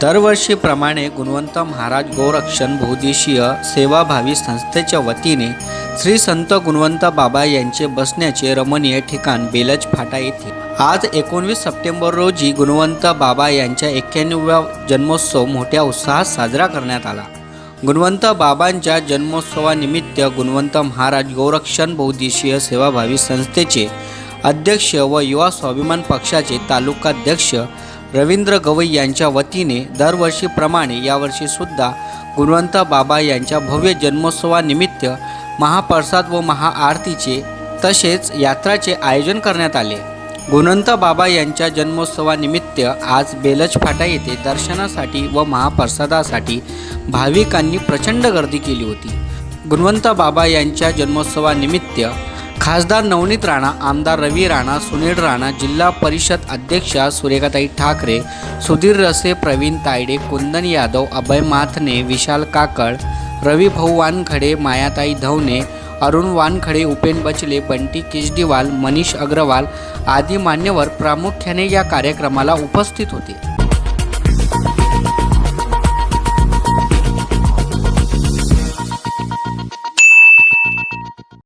दरवर्षीप्रमाणे गुणवंत महाराज गोरक्षण बहुदेशीय सेवाभावी संस्थेच्या वतीने श्री संत गुणवंत बाबा यांचे बसण्याचे रमणीय ठिकाण बेलज फाटा येथे. आज एकोणवीस सप्टेंबर रोजी गुणवंत बाबा यांच्या एक्क्याण्णव्या जन्मोत्सव मोठ्या उत्साहात साजरा करण्यात आला. गुणवंत बाबांच्या जन्मोत्सवानिमित्त गुणवंत महाराज गोरक्षण बहुदेशीय सेवाभावी संस्थेचे अध्यक्ष व युवा स्वाभिमान पक्षाचे तालुकाध्यक्ष रवींद्र गवई यांच्या वतीने दरवर्षीप्रमाणे यावर्षीसुद्धा गुणवंत बाबा यांच्या भव्य जन्मोत्सवानिमित्त महाप्रसाद व महाआरतीचे तसेच यात्राचे आयोजन करण्यात आले. गुणवंत बाबा यांच्या जन्मोत्सवानिमित्त आज बेलज फाटा येथे दर्शनासाठी व महाप्रसादासाठी भाविकांनी प्रचंड गर्दी केली होती. गुणवंत बाबा यांच्या जन्मोत्सवानिमित्त खासदार नवनीत राणा आमदार रवी राणा सुनील राणा जिल्हा परिषद अध्यक्षा सुरेखाताई ठाकरे सुधीर रसे प्रवीण तायडे कुंदन यादव अभय माथने विशाल काकड रवी भाऊ वानखडे मायाताई धवने अरुण वानखडे उपेन बचले बंटी केजरीवाल मनीष अग्रवाल आदी मान्यवर प्रामुख्याने या कार्यक्रमाला उपस्थित होते.